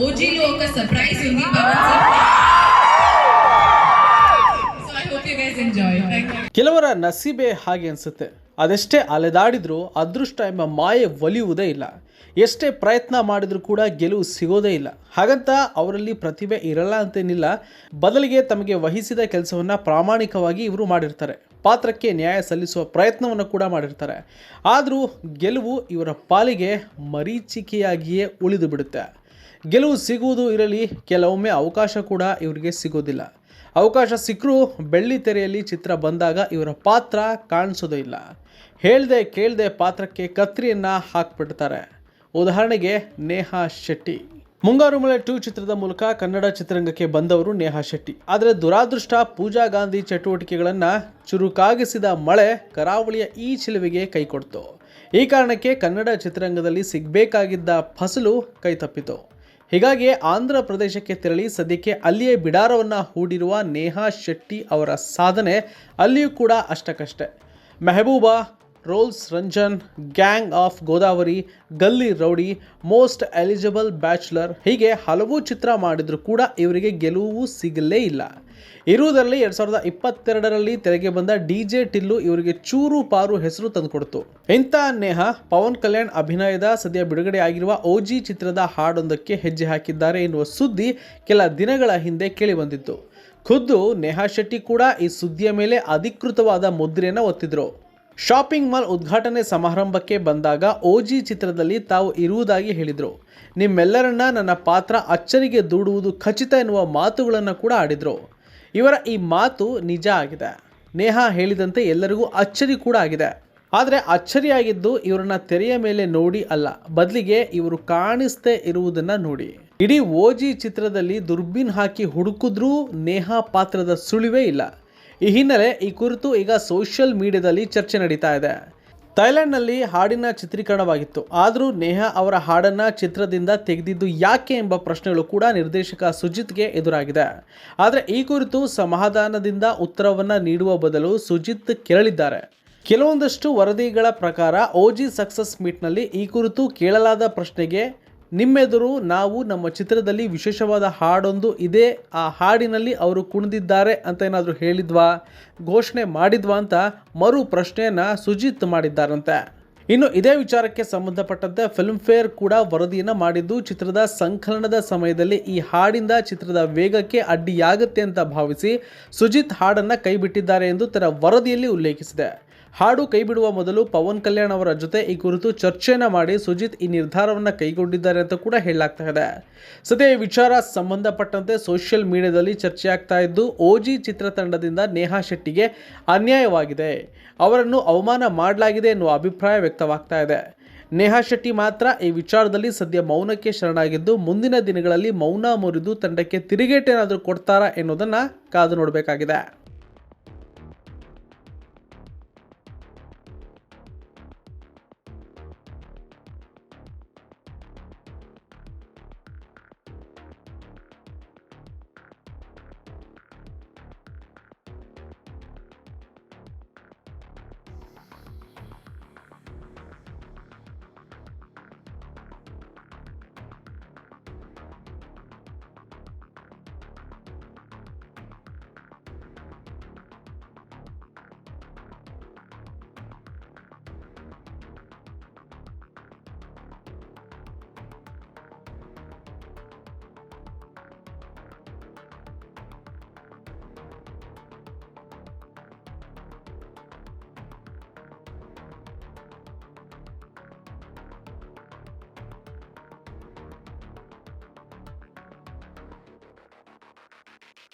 ఓజీలో ఒక సర్ప్రైజ్ ఉంది Pawan sir so I hope you guys enjoy thank you ಕೆಲವರ ನಸೀಬೆ ಹಾಗೆ ಅನಿಸುತ್ತೆ ಅದೆಷ್ಟೇ ಅಲೆದಾಡಿದ್ರೂ ಅದೃಷ್ಟ ಎಂಬ ಮಾಯೆ ಒಲಿಯುವುದೇ ಇಲ್ಲ ಎಷ್ಟೇ ಪ್ರಯತ್ನ ಮಾಡಿದರೂ ಕೂಡ ಗೆಲುವು ಸಿಗೋದೇ ಇಲ್ಲ ಹಾಗಂತ ಅವರಲ್ಲಿ ಪ್ರತಿಭೆ ಇರಲ್ಲ ಅಂತೇನಿಲ್ಲ ಬದಲಿಗೆ ತಮಗೆ ವಹಿಸಿದ ಕೆಲಸವನ್ನು ಪ್ರಾಮಾಣಿಕವಾಗಿ ಇವರು ಮಾಡಿರ್ತಾರೆ ಪಾತ್ರಕ್ಕೆ ನ್ಯಾಯ ಸಲ್ಲಿಸುವ ಪ್ರಯತ್ನವನ್ನು ಕೂಡ ಮಾಡಿರ್ತಾರೆ ಆದರೂ ಗೆಲುವು ಇವರ ಪಾಲಿಗೆ ಮರೀಚಿಕೆಯಾಗಿಯೇ ಉಳಿದು ಬಿಡುತ್ತೆ ಗೆಲುವು ಸಿಗುವುದು ಇರಲಿ, ಕೆಲವೊಮ್ಮೆ ಅವಕಾಶ ಕೂಡ ಇವರಿಗೆ ಸಿಗೋದಿಲ್ಲ ಅವಕಾಶ ಸಿಕ್ಕರೂ ಬೆಳ್ಳಿ ತೆರೆಯಲ್ಲಿ ಚಿತ್ರ ಬಂದಾಗ ಇವರ ಪಾತ್ರ ಕಾಣಿಸೋದೇ ಇಲ್ಲ. ಹೇಳ್ದೆ ಕೇಳ್ದೆ ಪಾತ್ರಕ್ಕೆ ಕತ್ರಿಯನ್ನು ಹಾಕ್ಬಿಡ್ತಾರೆ. ಉದಾಹರಣೆಗೆ ನೇಹಾ ಶೆಟ್ಟಿ. ಮುಂಗಾರು ಮಳೆ ಟೂ ಚಿತ್ರದ ಮೂಲಕ ಕನ್ನಡ ಚಿತ್ರರಂಗಕ್ಕೆ ಬಂದವರು ನೇಹಾ ಶೆಟ್ಟಿ. ಆದರೆ ದುರಾದೃಷ್ಟ ಪೂಜಾ ಗಾಂಧಿ ಚಟುವಟಿಕೆಗಳನ್ನು ಚುರುಕಾಗಿಸಿದ ಮಳೆ ಕರಾವಳಿಯ ಈ ಚಿಲುವಿಗೆ ಕೈಕೊಡ್ತು ಈ ಕಾರಣಕ್ಕೆ ಕನ್ನಡ ಚಿತ್ರರಂಗದಲ್ಲಿ ಸಿಗಬೇಕಾಗಿದ್ದ ಫಸಲು ಕೈತಪ್ಪಿತು. ಹೀಗಾಗಿ ಆಂಧ್ರ ಪ್ರದೇಶಕ್ಕೆ ತೆರಳಿ ಸದ್ಯಕ್ಕೆ ಅಲ್ಲಿಯೇ ಬಿಡಾರವನ್ನು ಹೂಡಿರುವ ನೇಹಾ ಶೆಟ್ಟಿ ಅವರ ಸಾಧನೆ ಅಲ್ಲಿಯೂ ಕೂಡ ಅಷ್ಟಕ್ಕಷ್ಟೇ. Mehbooba rules Ranjan gang of Godavari Gully rowdy most eligible bachelor ಹೀಗೆ ಹಲವು ಚಿತ್ರ ಮಾಡಿದರೂ ಕೂಡ ಇವರಿಗೆ ಗೆಲುವು ಸಿಗಲೇ ಇಲ್ಲ. ಇರುವುದರಲ್ಲಿ ಎರಡು ಸಾವಿರದ ಇಪ್ಪತ್ತೆರಡರಲ್ಲಿ ತೆರೆಗೆ ಬಂದ ಡಿ ಜೆ ಟಿಲ್ಲು ಇವರಿಗೆ ಚೂರು ಪಾರು ಹೆಸರು ತಂದುಕೊಡ್ತು. ಇಂಥ ನೇಹ ಪವನ್ ಕಲ್ಯಾಣ್ ಅಭಿನಯದ ಸದ್ಯ ಬಿಡುಗಡೆ ಆಗಿರುವ ಓಜಿ ಚಿತ್ರದ ಹಾಡೊಂದಕ್ಕೆ ಹೆಜ್ಜೆ ಹಾಕಿದ್ದಾರೆ ಎನ್ನುವ ಸುದ್ದಿ ಕೆಲ ದಿನಗಳ ಹಿಂದೆ ಕೇಳಿಬಂದಿತ್ತು. ಖುದ್ದು ನೇಹಾ ಶೆಟ್ಟಿ ಕೂಡ ಈ ಸುದ್ದಿಯ ಮೇಲೆ ಅಧಿಕೃತವಾದ ಮುದ್ರೆಯನ್ನು ಒತ್ತಿದ್ರು. ಶಾಪಿಂಗ್ ಮಾಲ್ ಉದ್ಘಾಟನೆ ಸಮಾರಂಭಕ್ಕೆ ಬಂದಾಗ ಓಜಿ ಚಿತ್ರದಲ್ಲಿ ತಾವು ಇರುವುದಾಗಿ ಹೇಳಿದರು. ನಿಮ್ಮೆಲ್ಲರನ್ನ ನನ್ನ ಪಾತ್ರ ಅಚ್ಚರಿಗೆ ದೂಡುವುದು ಖಚಿತ ಎನ್ನುವ ಮಾತುಗಳನ್ನು ಕೂಡ ಆಡಿದರು. ಇವರ ಈ ಮಾತು ನಿಜ ಆಗಿದೆ. ನೇಹಾ ಹೇಳಿದಂತೆ ಎಲ್ಲರಿಗೂ ಅಚ್ಚರಿ ಕೂಡ ಆಗಿದೆ. ಆದರೆ ಅಚ್ಚರಿಯಾಗಿದ್ದು ಇವರನ್ನ ತೆರೆಯ ಮೇಲೆ ನೋಡಿ ಅಲ್ಲ, ಬದಲಿಗೆ ಇವರು ಕಾಣಿಸ್ತೇ ಇರುವುದನ್ನು ನೋಡಿ. ಇಡೀ ಓಜಿ ಚಿತ್ರದಲ್ಲಿ ದುರ್ಬೀನ್ ಹಾಕಿ ಹುಡುಕಿದ್ರೂ ನೇಹಾ ಪಾತ್ರದ ಸುಳಿವೇ ಇಲ್ಲ. ಈ ಹಿನ್ನೆಲೆ ಈ ಕುರಿತು ಈಗ ಸೋಷಿಯಲ್ ಮೀಡಿಯಾದಲ್ಲಿ ಚರ್ಚೆ ನಡೀತಾ ಇದೆ. ಥೈಲ್ಯಾಂಡ್ನಲ್ಲಿ ಹಾಡಿನ ಚಿತ್ರೀಕರಣವಾಗಿತ್ತು. ಆದರೂ ನೇಹಾ ಅವರ ಹಾಡನ್ನು ಚಿತ್ರದಿಂದ ತೆಗೆದಿದ್ದು ಯಾಕೆ ಎಂಬ ಪ್ರಶ್ನೆಗಳು ಕೂಡ ನಿರ್ದೇಶಕ ಸುಜಿತ್ಗೆ ಎದುರಾಗಿದೆ. ಆದರೆ ಈ ಕುರಿತು ಸಮಾಧಾನದಿಂದ ಉತ್ತರವನ್ನು ನೀಡುವ ಬದಲು ಸುಜಿತ್ ಕೆರಳಿದ್ದಾರೆ ಕೆಲವೊಂದಷ್ಟು ವರದಿಗಳ ಪ್ರಕಾರ ಓಜಿ ಸಕ್ಸಸ್ ಮೀಟ್ನಲ್ಲಿ ಈ ಕುರಿತು ಕೇಳಲಾದ ಪ್ರಶ್ನೆಗೆ ನಿಮ್ಮೆದುರು ನಾವು ನಮ್ಮ ಚಿತ್ರದಲ್ಲಿ ವಿಶೇಷವಾದ ಹಾಡೊಂದು ಇದೆ. ಆ ಹಾಡಿನಲ್ಲಿ ಅವರು ಕುಣಿದಿದ್ದಾರೆ ಅಂತ ಏನಾದರೂ ಹೇಳಿದ್ವಾ? ಘೋಷಣೆ ಮಾಡಿದ್ವಾ ಅಂತ ಮರು ಪ್ರಶ್ನೆಯನ್ನು ಸುಜಿತ್ ಮಾಡಿದ್ದಾರಂತೆ. ಇನ್ನು ಇದೇ ವಿಚಾರಕ್ಕೆ ಸಂಬಂಧಪಟ್ಟಂತೆ ಫಿಲ್ಮ್ಫೇರ್ ಕೂಡ ವರದಿಯನ್ನು ಮಾಡಿದ್ದು, ಚಿತ್ರದ ಸಂಕಲನದ ಸಮಯದಲ್ಲಿ ಈ ಹಾಡಿಂದ ಚಿತ್ರದ ವೇಗಕ್ಕೆ ಅಡ್ಡಿಯಾಗುತ್ತೆ ಅಂತ ಭಾವಿಸಿ ಸುಜಿತ್ ಹಾಡನ್ನು ಕೈಬಿಟ್ಟಿದ್ದಾರೆ ಎಂದು ತನ್ನ ವರದಿಯಲ್ಲಿ ಉಲ್ಲೇಖಿಸಿದೆ. ಹಾಡು ಕೈಬಿಡುವ ಮೊದಲು ಪವನ್ ಕಲ್ಯಾಣ್ ಅವರ ಜೊತೆ ಈ ಕುರಿತು ಚರ್ಚೆಯನ್ನು ಮಾಡಿ ಸುಜಿತ್ ಈ ನಿರ್ಧಾರವನ್ನು ಕೈಗೊಂಡಿದ್ದಾರೆ ಅಂತ ಕೂಡ ಹೇಳಲಾಗ್ತಾ ಇದೆ. ಸದ್ಯ ಈ ವಿಚಾರ ಸಂಬಂಧಪಟ್ಟಂತೆ ಸೋಷಿಯಲ್ ಮೀಡಿಯಾದಲ್ಲಿ ಚರ್ಚೆ ಆಗ್ತಾ ಇದ್ದು, ಓಜಿ ಚಿತ್ರತಂಡದಿಂದ ನೇಹಾ ಶೆಟ್ಟಿಗೆ ಅನ್ಯಾಯವಾಗಿದೆ. ಅವರನ್ನು ಅವಮಾನ ಮಾಡಲಾಗಿದೆ ಎನ್ನುವ ಅಭಿಪ್ರಾಯ ವ್ಯಕ್ತವಾಗ್ತಾ ಇದೆ. ನೇಹಾ ಶೆಟ್ಟಿ ಮಾತ್ರ ಈ ವಿಚಾರದಲ್ಲಿ ಸದ್ಯ ಮೌನಕ್ಕೆ ಶರಣಾಗಿದ್ದು, ಮುಂದಿನ ದಿನಗಳಲ್ಲಿ ಮೌನ ಮುರಿದು ತಂಡಕ್ಕೆ ತಿರುಗೇಟೇನಾದರೂ ಕೊಡ್ತಾರಾ ಎನ್ನುವುದನ್ನು ಕಾದು ನೋಡಬೇಕಾಗಿದೆ.